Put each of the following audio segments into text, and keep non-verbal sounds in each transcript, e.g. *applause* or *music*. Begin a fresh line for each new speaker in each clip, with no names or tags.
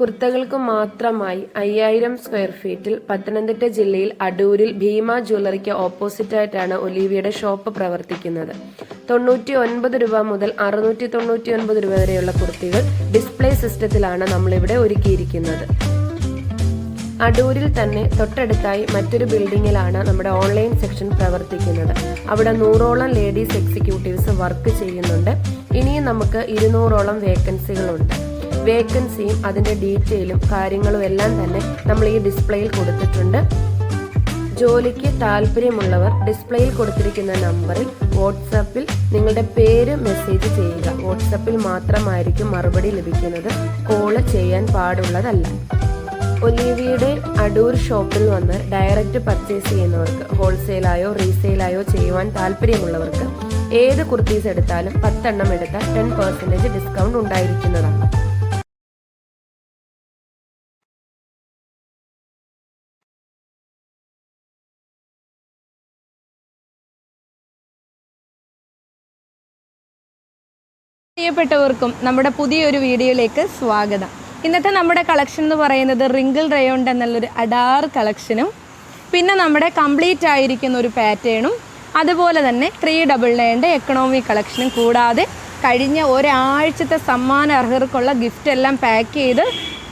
കുർത്തകൾക്ക് മാത്രമായി അയ്യായിരം സ്ക്വയർ ഫീറ്റിൽ പത്തനംതിട്ട ജില്ലയിൽ അടൂരിൽ ഭീമ ജ്വല്ലറിക്ക് ഓപ്പോസിറ്റായിട്ടാണ് ഒലീവിയുടെ ഷോപ്പ് പ്രവർത്തിക്കുന്നത് തൊണ്ണൂറ്റി ഒൻപത് രൂപ മുതൽ അറുന്നൂറ്റി തൊണ്ണൂറ്റി ഒൻപത് രൂപ വരെയുള്ള കുർത്തികൾ ഡിസ്പ്ലേ സിസ്റ്റത്തിലാണ് നമ്മളിവിടെ ഒരുക്കിയിരിക്കുന്നത് അടൂരിൽ തന്നെ തൊട്ടടുത്തായി മറ്റൊരു ബിൽഡിങ്ങിലാണ് നമ്മുടെ ഓൺലൈൻ സെക്ഷൻ പ്രവർത്തിക്കുന്നത് അവിടെ നൂറോളം ലേഡീസ് എക്സിക്യൂട്ടീവ്സ് വർക്ക് ചെയ്യുന്നുണ്ട് ഇനിയും നമുക്ക് ഇരുന്നൂറോളം വേക്കൻസികളുണ്ട് വേക്കൻസിയും അതിൻ്റെ ഡീറ്റെയിലും കാര്യങ്ങളും എല്ലാം തന്നെ നമ്മൾ ഈ ഡിസ്പ്ലേയിൽ കൊടുത്തിട്ടുണ്ട് ജോലിക്ക് താല്പര്യമുള്ളവർ ഡിസ്പ്ലേയിൽ കൊടുത്തിരിക്കുന്ന നമ്പറിൽ വാട്സാപ്പിൽ നിങ്ങളുടെ പേര് മെസ്സേജ് ചെയ്യുക വാട്സാപ്പിൽ മാത്രമായിരിക്കും മറുപടി ലഭിക്കുന്നത് കോള് ചെയ്യാൻ പാടുള്ളതല്ല ഒലീവിയുടെ അടൂർ ഷോപ്പിൽ വന്ന് ഡയറക്റ്റ് പർച്ചേസ് ചെയ്യുന്നവർക്ക് ഹോൾസെയിലായോ റീസെയിലായോ ചെയ്യുവാൻ താല്പര്യമുള്ളവർക്ക് ഏത് കുർത്തീസ് എടുത്താലും പത്തെണ്ണം എടുത്താൽ ടെൻ പെർസെൻറ്റേജ് ഡിസ്കൗണ്ട് ഉണ്ടായിരിക്കുന്നതാണ് പ്രിയപ്പെട്ടവർക്കും നമ്മുടെ പുതിയൊരു വീഡിയോയിലേക്ക് സ്വാഗതം ഇന്നത്തെ നമ്മുടെ കളക്ഷൻ എന്ന് പറയുന്നത് റിങ്കിൾ റയോണ്ട് എന്നുള്ളൊരു അഡാർ കളക്ഷനും പിന്നെ നമ്മുടെ കംപ്ലീറ്റ് ആയിരിക്കുന്ന ഒരു പാറ്റേണും അതുപോലെ തന്നെ ത്രീ ഡബിൾ നയൻ്റെ എക്കണോമി കളക്ഷനും കൂടാതെ കഴിഞ്ഞ ഒരാഴ്ചത്തെ സമ്മാന അർഹർക്കുള്ള ഗിഫ്റ്റ് എല്ലാം പാക്ക് ചെയ്ത്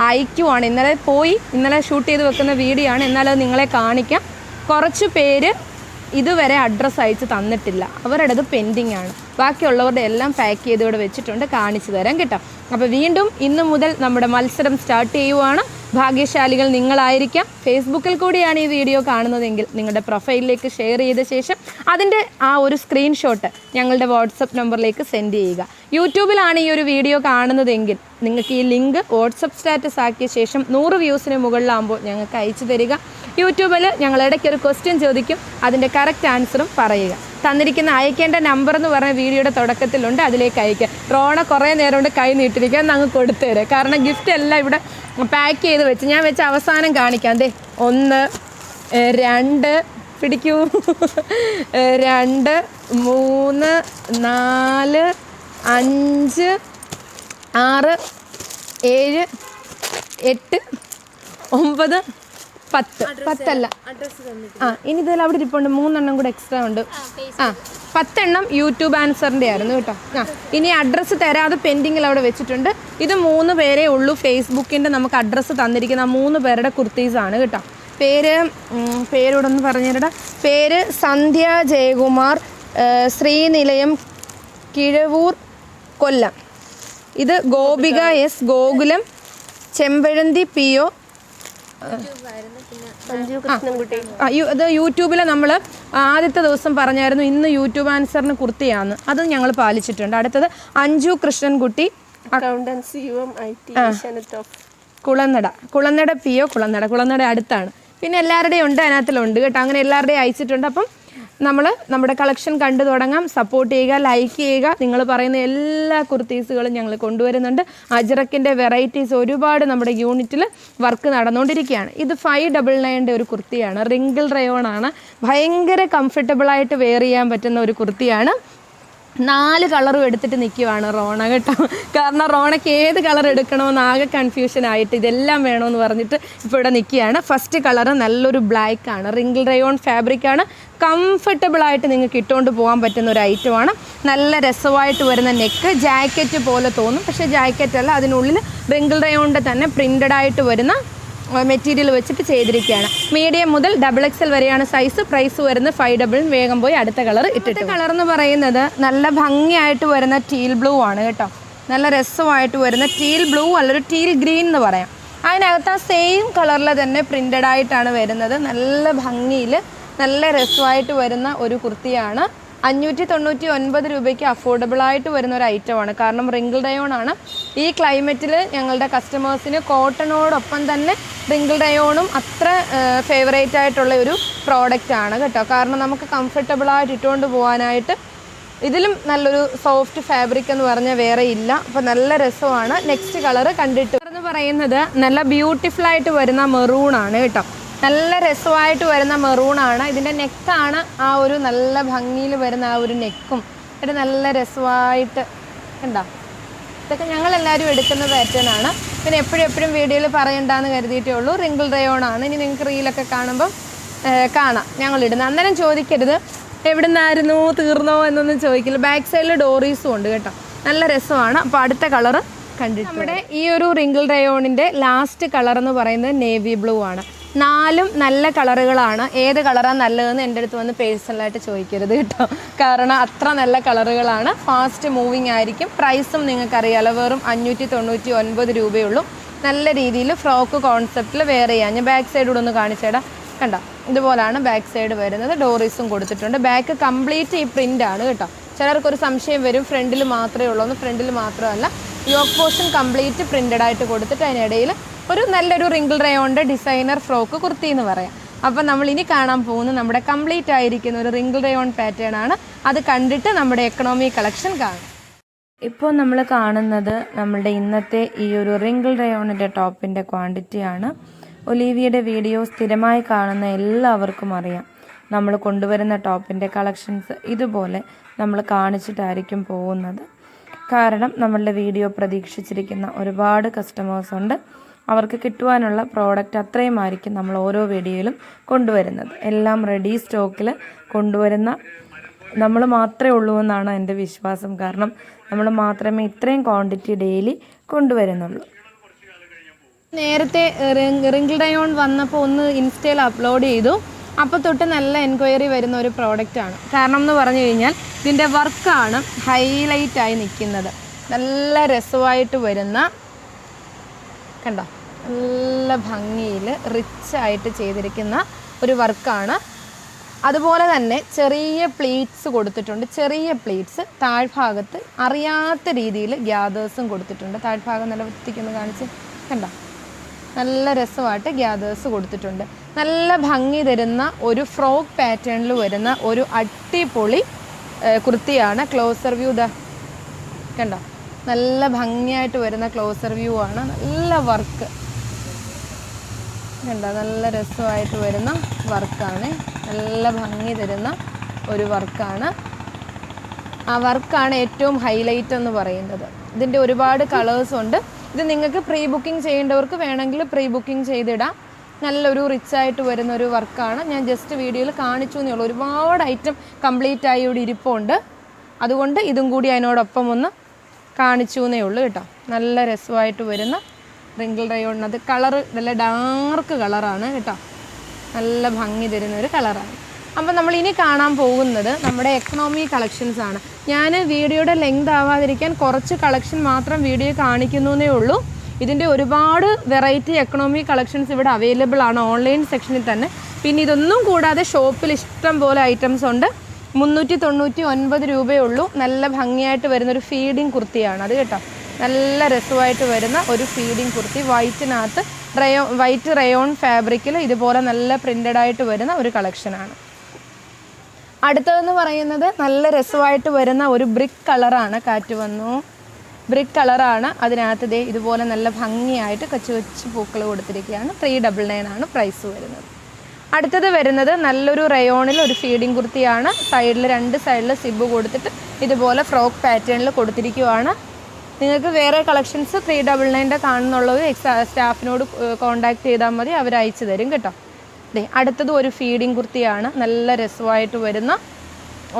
അയക്കുവാണ് ഇന്നലെ പോയി ഇന്നലെ ഷൂട്ട് ചെയ്ത് വെക്കുന്ന വീഡിയോ ആണ് എന്നാലത് നിങ്ങളെ കാണിക്കാം കുറച്ച് പേര് ഇതുവരെ അഡ്രസ്സ് അയച്ച് തന്നിട്ടില്ല അവരുടേത് പെൻഡിങ് ആണ് ബാക്കിയുള്ളവരുടെ എല്ലാം പാക്ക് ചെയ്ത് ഇവിടെ വെച്ചിട്ടുണ്ട് കാണിച്ചു തരാം കേട്ടോ അപ്പോൾ വീണ്ടും ഇന്ന് മുതൽ നമ്മുടെ മത്സരം സ്റ്റാർട്ട് ചെയ്യുവാണ് ഭാഗ്യശാലികൾ നിങ്ങളായിരിക്കാം ഫേസ്ബുക്കിൽ കൂടിയാണ് ഈ വീഡിയോ കാണുന്നതെങ്കിൽ നിങ്ങളുടെ പ്രൊഫൈലിലേക്ക് ഷെയർ ചെയ്ത ശേഷം അതിൻ്റെ ആ ഒരു സ്ക്രീൻഷോട്ട് ഞങ്ങളുടെ വാട്സപ്പ് നമ്പറിലേക്ക് സെൻഡ് ചെയ്യുക യൂട്യൂബിലാണ് ഈ ഒരു വീഡിയോ കാണുന്നതെങ്കിൽ നിങ്ങൾക്ക് ഈ ലിങ്ക് വാട്സപ്പ് സ്റ്റാറ്റസ് ആക്കിയ ശേഷം നൂറ് വ്യൂസിന് മുകളിലാകുമ്പോൾ ഞങ്ങൾക്ക് അയച്ചു തരിക യൂട്യൂബിൽ ഞങ്ങൾ ഇടയ്ക്കൊരു ക്വസ്റ്റ്യൻ ചോദിക്കും അതിൻ്റെ കറക്റ്റ് ആൻസറും പറയുക തന്നിരിക്കുന്ന അയക്കേണ്ട നമ്പർ എന്ന് പറഞ്ഞ വീഡിയോയുടെ തുടക്കത്തിലുണ്ട് അതിലേക്ക് അയക്കുക റോണ കുറേ നേരം കൊണ്ട് കൈ നീട്ടിരിക്കാൻ ഞങ്ങൾ തരാം കാരണം ഗിഫ്റ്റ് എല്ലാം ഇവിടെ പാക്ക് ചെയ്ത് ചെയ്ത് വെച്ച് ഞാൻ വെച്ച് അവസാനം കാണിക്കാം ദേ ഒന്ന് രണ്ട് പിടിക്കൂ രണ്ട് മൂന്ന് നാല് അഞ്ച് ആറ് ഏഴ് എട്ട് ഒമ്പത് പത്ത് പത്തല്ല ആ ഇനി ഇതിൽ അവിടെ ഇരിപ്പുണ്ട് മൂന്നെണ്ണം കൂടെ എക്സ്ട്രാ ഉണ്ട് ആ പത്തെണ്ണം യൂട്യൂബ് ആൻസറിൻ്റെ ആയിരുന്നു കേട്ടോ ആ ഇനി അഡ്രസ്സ് തരാതെ പെൻഡിങ്ങിൽ അവിടെ വെച്ചിട്ടുണ്ട് ഇത് മൂന്ന് പേരേ ഉള്ളൂ ഫേസ്ബുക്കിൻ്റെ നമുക്ക് അഡ്രസ്സ് തന്നിരിക്കുന്ന മൂന്ന് പേരുടെ കുർത്തീസാണ് കേട്ടോ പേര് പേരൂടെ ഒന്ന് പറഞ്ഞുതരടാ പേര് സന്ധ്യ ജയകുമാർ ശ്രീനിലയം കിഴവൂർ കൊല്ലം ഇത് Gopika S Gokulam Chempazhanthi P O ആ യൂട്യൂബിൽ നമ്മൾ ആദ്യത്തെ ദിവസം പറഞ്ഞായിരുന്നു ഇന്ന് യൂട്യൂബ് ആൻസറിന് കുർത്തിയാണ് അത് ഞങ്ങൾ പാലിച്ചിട്ടുണ്ട് അടുത്തത് അഞ്ജു കൃഷ്ണൻകുട്ടി കുളനട കുളനട പി ഒ കുളനട കുളനട അടുത്താണ് പിന്നെ എല്ലാവരുടെയും ഉണ്ട് അതിനകത്തിലുണ്ട് കേട്ടോ അങ്ങനെ എല്ലാവരുടെയും അയച്ചിട്ടുണ്ട് അപ്പം നമ്മൾ നമ്മുടെ കളക്ഷൻ കണ്ടു തുടങ്ങാം സപ്പോർട്ട് ചെയ്യുക ലൈക്ക് ചെയ്യുക നിങ്ങൾ പറയുന്ന എല്ലാ കുർത്തീസുകളും ഞങ്ങൾ കൊണ്ടുവരുന്നുണ്ട് അജറക്കിൻ്റെ വെറൈറ്റീസ് ഒരുപാട് നമ്മുടെ യൂണിറ്റിൽ വർക്ക് നടന്നുകൊണ്ടിരിക്കുകയാണ് ഇത് ഫൈവ് ഡബിൾ നയൻ്റെ ഒരു കുർത്തിയാണ് റിങ്കിൾ റയോണാണ് ഭയങ്കര കംഫർട്ടബിളായിട്ട് വെയർ ചെയ്യാൻ പറ്റുന്ന ഒരു കുർത്തിയാണ് നാല് കളറും എടുത്തിട്ട് നിൽക്കുവാണ് റോണ കേട്ടോ കാരണം റോണയ്ക്ക് ഏത് കളർ എടുക്കണമെന്ന് ആകെ കൺഫ്യൂഷൻ ആയിട്ട് ഇതെല്ലാം വേണമെന്ന് പറഞ്ഞിട്ട് ഇപ്പോൾ ഇവിടെ നിൽക്കുകയാണ് ഫസ്റ്റ് കളർ നല്ലൊരു ബ്ലാക്ക് ആണ് റിങ്കിൾ റയോൺ ഫാബ്രിക് ആണ് കംഫർട്ടബിൾ ആയിട്ട് നിങ്ങൾക്ക് ഇട്ടുകൊണ്ട് പോകാൻ പറ്റുന്ന ഒരു ഐറ്റമാണ് നല്ല രസമായിട്ട് വരുന്ന നെക്ക് ജാക്കറ്റ് പോലെ തോന്നും പക്ഷേ ജാക്കറ്റ് അല്ല അതിനുള്ളിൽ റിങ്കിൾ റയോണിൻ്റെ തന്നെ പ്രിൻ്റഡായിട്ട് ആയിട്ട് വരുന്ന മെറ്റീരിയൽ വെച്ചിട്ട് ചെയ്തിരിക്കുകയാണ് മീഡിയം മുതൽ ഡബിൾ എക്സൽ വരെയാണ് സൈസ് പ്രൈസ് വരുന്നത് ഫൈവ് ഡബിൾ വേഗം പോയി അടുത്ത കളർ ഇട്ടിട്ട് കളർ എന്ന് പറയുന്നത് നല്ല ഭംഗിയായിട്ട് വരുന്ന ടീൽ ബ്ലൂ ആണ് കേട്ടോ നല്ല രസമായിട്ട് വരുന്ന ടീൽ ബ്ലൂ അല്ലൊരു ടീൽ ഗ്രീൻ എന്ന് പറയാം അതിനകത്ത് ആ സെയിം കളറിൽ തന്നെ പ്രിൻ്റഡ് ആയിട്ടാണ് വരുന്നത് നല്ല ഭംഗിയിൽ നല്ല രസമായിട്ട് വരുന്ന ഒരു കുർത്തിയാണ് അഞ്ഞൂറ്റി തൊണ്ണൂറ്റി ഒൻപത് രൂപയ്ക്ക് അഫോർഡബിൾ ആയിട്ട് വരുന്ന ഒരു ഐറ്റമാണ് കാരണം റിങ്കിൾ ഡയോൺ ആണ് ഈ ക്ലൈമറ്റിൽ ഞങ്ങളുടെ കസ്റ്റമേഴ്സിന് കോട്ടണോടൊപ്പം തന്നെ റിങ്കിൾ ഡയോണും അത്ര ഫേവറേറ്റ് ആയിട്ടുള്ള ഒരു പ്രോഡക്റ്റ് ആണ് കേട്ടോ കാരണം നമുക്ക് കംഫർട്ടബിൾ ആയിട്ട് ഇട്ടുകൊണ്ട് പോകാനായിട്ട് ഇതിലും നല്ലൊരു സോഫ്റ്റ് ഫാബ്രിക് എന്ന് പറഞ്ഞാൽ വേറെ ഇല്ല അപ്പോൾ നല്ല രസമാണ് നെക്സ്റ്റ് കളർ കണ്ടിട്ട് എന്ന് പറയുന്നത് നല്ല ബ്യൂട്ടിഫുൾ ആയിട്ട് വരുന്ന മെറൂൺ ആണ് കേട്ടോ നല്ല രസമായിട്ട് വരുന്ന മെറൂണാണ് ഇതിൻ്റെ നെക്കാണ് ആ ഒരു നല്ല ഭംഗിയിൽ വരുന്ന ആ ഒരു നെക്കും ഇവിടെ നല്ല രസമായിട്ട് ഉണ്ടോ ഇതൊക്കെ ഞങ്ങളെല്ലാവരും എടുക്കുന്ന പാറ്റേണാണ് പിന്നെ എപ്പോഴും എപ്പോഴും വീഡിയോയിൽ പറയണ്ടെന്ന് കരുതിയിട്ടേ ഉള്ളൂ റിങ്കിൾ റയോണാണ് ഇനി നിങ്ങൾക്ക് റീലൊക്കെ കാണുമ്പം കാണാം ഞങ്ങളിടുന്നത് അന്നേരം ചോദിക്കരുത് എവിടെ നിന്നായിരുന്നു തീർന്നോ എന്നൊന്നും ചോദിക്കില്ല ബാക്ക് സൈഡിൽ ഡോറീസും ഉണ്ട് കേട്ടോ നല്ല രസമാണ് അപ്പോൾ അടുത്ത കളറ് കണ്ടിട്ട് നമ്മുടെ ഈ ഒരു റിങ്കിൾ റയോണിൻ്റെ ലാസ്റ്റ് കളർ എന്ന് പറയുന്നത് നേവി ബ്ലൂ ആണ് നാലും നല്ല കളറുകളാണ് ഏത് കളറാണ് നല്ലതെന്ന് എൻ്റെ അടുത്ത് വന്ന് പേഴ്സണലായിട്ട് ചോദിക്കരുത് കേട്ടോ കാരണം അത്ര നല്ല കളറുകളാണ് ഫാസ്റ്റ് മൂവിങ് ആയിരിക്കും പ്രൈസും നിങ്ങൾക്കറിയാലോ വെറും അഞ്ഞൂറ്റി തൊണ്ണൂറ്റി ഒൻപത് രൂപയുള്ളൂ നല്ല രീതിയിൽ ഫ്രോക്ക് കോൺസെപ്റ്റിൽ വെയർ ചെയ്യാം ഞാൻ ബാക്ക് സൈഡ് കൂടെ ഒന്ന് കാണിച്ചേടാം കണ്ട ഇതുപോലാണ് ബാക്ക് സൈഡ് വരുന്നത് ഡോറീസും കൊടുത്തിട്ടുണ്ട് ബാക്ക് കംപ്ലീറ്റ് ഈ പ്രിൻ്റാണ് കേട്ടോ ചിലർക്കൊരു സംശയം വരും ഫ്രണ്ടിൽ മാത്രമേ ഉള്ളൂ ഫ്രണ്ടിൽ മാത്രമല്ല യോക്ക് പോർഷൻ കംപ്ലീറ്റ് പ്രിൻ്റഡ് ആയിട്ട് കൊടുത്തിട്ട് അതിനിടയിൽ ഒരു നല്ലൊരു റിങ്കിൾ റയോണിൻ്റെ ഡിസൈനർ ഫ്രോക്ക് കുർത്തി എന്ന് പറയാം അപ്പോൾ നമ്മൾ ഇനി കാണാൻ പോകുന്ന നമ്മുടെ കംപ്ലീറ്റ് ആയിരിക്കുന്ന ഒരു റിങ്കിൾ റയോൺ പാറ്റേൺ ആണ് അത് കണ്ടിട്ട് നമ്മുടെ എക്കണോമി കളക്ഷൻ കാണും ഇപ്പോൾ നമ്മൾ കാണുന്നത് നമ്മളുടെ ഇന്നത്തെ ഈ ഒരു റിങ്കിൾ റയോണിൻ്റെ ടോപ്പിൻ്റെ ക്വാണ്ടിറ്റിയാണ് ഒലീവിയുടെ വീഡിയോ സ്ഥിരമായി കാണുന്ന എല്ലാവർക്കും അറിയാം നമ്മൾ കൊണ്ടുവരുന്ന ടോപ്പിൻ്റെ കളക്ഷൻസ് ഇതുപോലെ നമ്മൾ കാണിച്ചിട്ടായിരിക്കും പോകുന്നത് കാരണം നമ്മളുടെ വീഡിയോ പ്രതീക്ഷിച്ചിരിക്കുന്ന ഒരുപാട് കസ്റ്റമേഴ്സ് ഉണ്ട് അവർക്ക് കിട്ടുവാനുള്ള പ്രോഡക്റ്റ് അത്രയുമായിരിക്കും നമ്മൾ ഓരോ വീഡിയോയിലും കൊണ്ടുവരുന്നത് എല്ലാം റെഡി സ്റ്റോക്കിൽ കൊണ്ടുവരുന്ന നമ്മൾ മാത്രമേ ഉള്ളൂ എന്നാണ് എൻ്റെ വിശ്വാസം കാരണം നമ്മൾ മാത്രമേ ഇത്രയും ക്വാണ്ടിറ്റി ഡെയിലി കൊണ്ടുവരുന്നുള്ളൂ നേരത്തെ റിങ്കിൾ ഡയോൺ വന്നപ്പോൾ ഒന്ന് ഇൻസ്റ്റയിൽ അപ്ലോഡ് ചെയ്തു അപ്പോൾ തൊട്ട് നല്ല എൻക്വയറി വരുന്ന ഒരു പ്രോഡക്റ്റാണ് കാരണം എന്ന് പറഞ്ഞു കഴിഞ്ഞാൽ ഇതിൻ്റെ വർക്കാണ് ഹൈലൈറ്റായി നിൽക്കുന്നത് നല്ല രസമായിട്ട് വരുന്ന കണ്ടോ നല്ല ഭംഗിയിൽ റിച്ചായിട്ട് ചെയ്തിരിക്കുന്ന ഒരു വർക്കാണ് അതുപോലെ തന്നെ ചെറിയ പ്ലീറ്റ്സ് കൊടുത്തിട്ടുണ്ട് ചെറിയ പ്ലീറ്റ്സ് താഴ്ഭാഗത്ത് അറിയാത്ത രീതിയിൽ ഗ്യാദേഴ്സും കൊടുത്തിട്ടുണ്ട് താഴ്ഭാഗം നല്ല വൃത്തിക്കൊന്ന് കാണിച്ച് കണ്ടോ നല്ല രസമായിട്ട് ഗ്യാദേഴ്സ് കൊടുത്തിട്ടുണ്ട് നല്ല ഭംഗി തരുന്ന ഒരു ഫ്രോക്ക് പാറ്റേണിൽ വരുന്ന ഒരു അട്ടിപൊളി കുർത്തിയാണ് ക്ലോസർ വ്യൂ ദ കണ്ടോ നല്ല ഭംഗിയായിട്ട് വരുന്ന ക്ലോസർ വ്യൂ ആണ് നല്ല വർക്ക് കണ്ടോ നല്ല രസമായിട്ട് വരുന്ന വർക്കാണ് നല്ല ഭംഗി തരുന്ന ഒരു വർക്കാണ് ആ വർക്കാണ് ഏറ്റവും ഹൈലൈറ്റ് എന്ന് പറയുന്നത് ഇതിൻ്റെ ഒരുപാട് കളേഴ്സ് ഉണ്ട് ഇത് നിങ്ങൾക്ക് പ്രീ ബുക്കിംഗ് ചെയ്യേണ്ടവർക്ക് വേണമെങ്കിൽ പ്രീ ബുക്കിംഗ് ചെയ്തിടാം നല്ലൊരു റിച്ച് ആയിട്ട് വരുന്ന ഒരു വർക്കാണ് ഞാൻ ജസ്റ്റ് വീഡിയോയിൽ കാണിച്ചു ഉള്ളൂ ഒരുപാട് ഐറ്റം കംപ്ലീറ്റ് ആയി ഇവിടെ ഇരിപ്പുണ്ട് അതുകൊണ്ട് ഇതും കൂടി അതിനോടൊപ്പം ഒന്ന് കാണിച്ചു എന്നേ ഉള്ളൂ കേട്ടോ നല്ല രസമായിട്ട് വരുന്ന റിങ്കിൾ അത് കളറ് നല്ല ഡാർക്ക് കളറാണ് കേട്ടോ നല്ല ഭംഗി തരുന്ന ഒരു കളറാണ് അപ്പം നമ്മൾ ഇനി കാണാൻ പോകുന്നത് നമ്മുടെ എക്കണോമി കളക്ഷൻസ് ആണ് ഞാൻ വീഡിയോയുടെ ലെങ്ത് ആവാതിരിക്കാൻ കുറച്ച് കളക്ഷൻ മാത്രം വീഡിയോ കാണിക്കുന്നു എന്നേ ഉള്ളൂ ഇതിൻ്റെ ഒരുപാട് വെറൈറ്റി എക്കണോമി കളക്ഷൻസ് ഇവിടെ അവൈലബിൾ ആണ് ഓൺലൈൻ സെക്ഷനിൽ തന്നെ പിന്നെ ഇതൊന്നും കൂടാതെ ഷോപ്പിൽ ഇഷ്ടം പോലെ ഐറ്റംസ് ഉണ്ട് മുന്നൂറ്റി തൊണ്ണൂറ്റി ഒൻപത് രൂപയേ ഉള്ളൂ നല്ല ഭംഗിയായിട്ട് വരുന്നൊരു ഫീഡിങ് കുർത്തിയാണ് അത് കേട്ടോ നല്ല രസമായിട്ട് വരുന്ന ഒരു ഫീഡിങ് കുർത്തി വൈറ്റിനകത്ത് റയോ വൈറ്റ് റയോൺ ഫാബ്രിക്കിൽ ഇതുപോലെ നല്ല പ്രിൻറ്റഡ് ആയിട്ട് വരുന്ന ഒരു കളക്ഷനാണ് അടുത്തതെന്ന് പറയുന്നത് നല്ല രസമായിട്ട് വരുന്ന ഒരു ബ്രിക്ക് കളറാണ് കാറ്റ് വന്നു ബ്രിക്ക് കളറാണ് അതിനകത്ത് ഇതുപോലെ നല്ല ഭംഗിയായിട്ട് കൊച്ചു കൊച്ചു പൂക്കൾ കൊടുത്തിരിക്കുകയാണ് ത്രീ ഡബിൾ നയൻ ആണ് പ്രൈസ് വരുന്നത് അടുത്തത് വരുന്നത് നല്ലൊരു റയോണിൽ ഒരു ഫീഡിങ് കുർത്തിയാണ് സൈഡിൽ രണ്ട് സൈഡിൽ സിബ് കൊടുത്തിട്ട് ഇതുപോലെ ഫ്രോക്ക് പാറ്റേണിൽ കൊടുത്തിരിക്കുവാണ് നിങ്ങൾക്ക് വേറെ കളക്ഷൻസ് ത്രീ ഡബിൾ നയൻ്റെ കാണുന്നുള്ളത് എക്സാ സ്റ്റാഫിനോട് കോൺടാക്ട് ചെയ്താൽ മതി അവർ അയച്ചു തരും കേട്ടോ അതെ അടുത്തത് ഒരു ഫീഡിങ് കുർത്തിയാണ് നല്ല രസമായിട്ട് വരുന്ന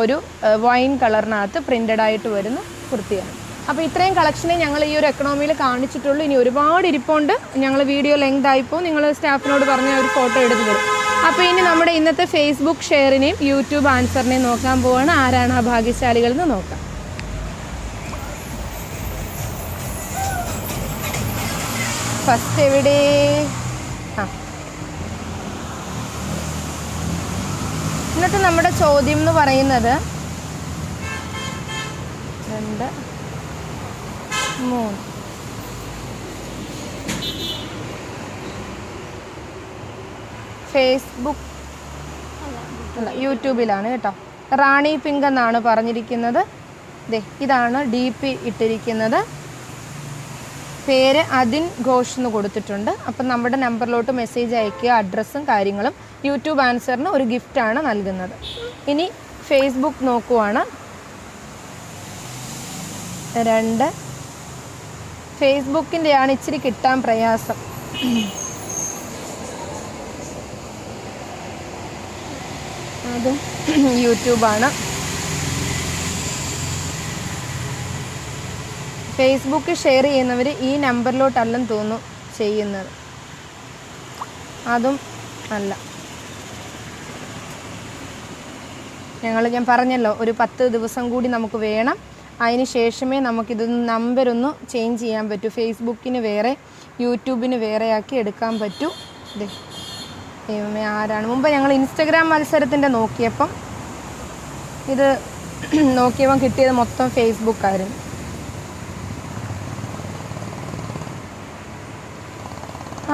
ഒരു വൈൻ കളറിനകത്ത് പ്രിൻ്റഡ് ആയിട്ട് വരുന്ന കുർത്തിയാണ് അപ്പോൾ ഇത്രയും കളക്ഷനെ ഞങ്ങൾ ഈ ഒരു എക്കണോമിയിൽ കാണിച്ചിട്ടുള്ളൂ ഇനി ഒരുപാട് ഇരിപ്പുണ്ട് ഞങ്ങൾ വീഡിയോ ലെങ്ത് ആയിപ്പോൾ നിങ്ങൾ സ്റ്റാഫിനോട് പറഞ്ഞ ഒരു ഫോട്ടോ എടുത്തു തരും അപ്പോൾ ഇനി നമ്മുടെ ഇന്നത്തെ ഫേസ്ബുക്ക് ഷെയറിനെയും യൂട്യൂബ് ആൻസറിനെയും നോക്കാൻ പോവാണ് ആരാണ് ആ ഭാഗ്യശാലികളെന്ന് നോക്കാം ഫസ്റ്റ് എവിടെ ആ ഇന്നത്തെ നമ്മുടെ ചോദ്യം എന്ന് പറയുന്നത് രണ്ട് മൂന്ന് ഫേസ്ബുക്ക് അല്ല യൂട്യൂബിലാണ് കേട്ടോ റാണി പിങ്ക് എന്നാണ് പറഞ്ഞിരിക്കുന്നത് ദേ ഇതാണ് ഡി പി ഇട്ടിരിക്കുന്നത് പേര് അതിൻ ഘോഷ് എന്ന് കൊടുത്തിട്ടുണ്ട് അപ്പം നമ്മുടെ നമ്പറിലോട്ട് മെസ്സേജ് അയക്കുക അഡ്രസ്സും കാര്യങ്ങളും യൂട്യൂബ് ആൻസറിന് ഒരു ഗിഫ്റ്റാണ് നൽകുന്നത് ഇനി ഫേസ്ബുക്ക് നോക്കുവാണ് രണ്ട് ഫേസ്ബുക്കിൻ്റെയാണ് ഇച്ചിരി കിട്ടാൻ പ്രയാസം അതും യൂട്യൂബാണ് ഫേസ്ബുക്ക് ഷെയർ ചെയ്യുന്നവർ ഈ നമ്പറിലോട്ടല്ലെന്ന് തോന്നുന്നു ചെയ്യുന്നത് അതും അല്ല ഞങ്ങൾ ഞാൻ പറഞ്ഞല്ലോ ഒരു പത്ത് ദിവസം കൂടി നമുക്ക് വേണം അതിന് ശേഷമേ നമുക്കിത് നമ്പരൊന്ന് ചേഞ്ച് ചെയ്യാൻ പറ്റൂ ഫേസ്ബുക്കിന് വേറെ യൂട്യൂബിന് വേറെ ആക്കി എടുക്കാൻ പറ്റൂ ദൈവമേ ആരാണ് മുമ്പ് ഞങ്ങൾ ഇൻസ്റ്റഗ്രാം മത്സരത്തിൻ്റെ നോക്കിയപ്പം ഇത് *clears throat* നോക്കിയപ്പം കിട്ടിയത് മൊത്തം ഫേസ്ബുക്കായിരുന്നു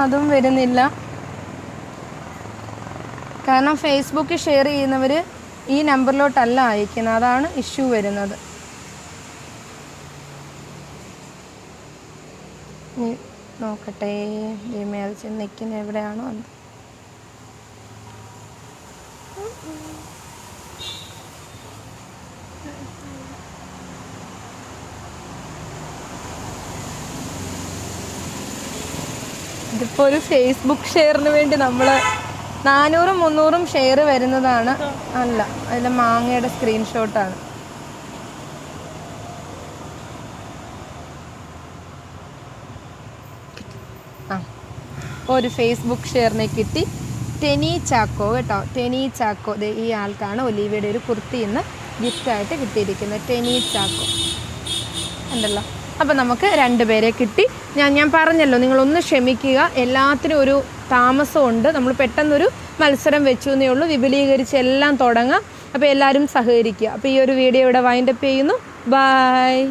അതും വരുന്നില്ല കാരണം ഫേസ്ബുക്ക് ഷെയർ ചെയ്യുന്നവർ ഈ നമ്പറിലോട്ടല്ല അയക്കുന്നത് അതാണ് ഇഷ്യൂ വരുന്നത് നോക്കട്ടെ ജിമെയിൽ നിൽക്കുന്ന എവിടെയാണോ എന്ന് ഇതിപ്പോ ഒരു ഫേസ്ബുക്ക് ഷെയറിന് വേണ്ടി നമ്മൾ നാനൂറും മുന്നൂറും ഷെയർ വരുന്നതാണ് അല്ല അതിലെ മാങ്ങയുടെ സ്ക്രീൻഷോട്ടാണ് ആ ഒരു ഫേസ്ബുക്ക് ഷെയറിനെ കിട്ടി ടെനി ചാക്കോ കേട്ടോ ടെനി ചാക്കോ ഈ ആൾക്കാണ് ഒലീവയുടെ ഒരു കുർത്തി ഇന്ന് ഗിഫ്റ്റായിട്ട് കിട്ടിയിരിക്കുന്നത് ടെനി ചാക്കോ ഉണ്ടല്ലോ അപ്പോൾ നമുക്ക് രണ്ട് പേരെ കിട്ടി ഞാൻ ഞാൻ പറഞ്ഞല്ലോ നിങ്ങളൊന്ന് ക്ഷമിക്കുക എല്ലാത്തിനും ഒരു താമസമുണ്ട് നമ്മൾ പെട്ടെന്നൊരു മത്സരം വെച്ചു എന്നേ ഉള്ളൂ വിപുലീകരിച്ച് എല്ലാം തുടങ്ങാം അപ്പോൾ എല്ലാവരും സഹകരിക്കുക അപ്പോൾ ഈ ഒരു വീഡിയോ ഇവിടെ വൈൻഡപ്പ് ചെയ്യുന്നു ബായ്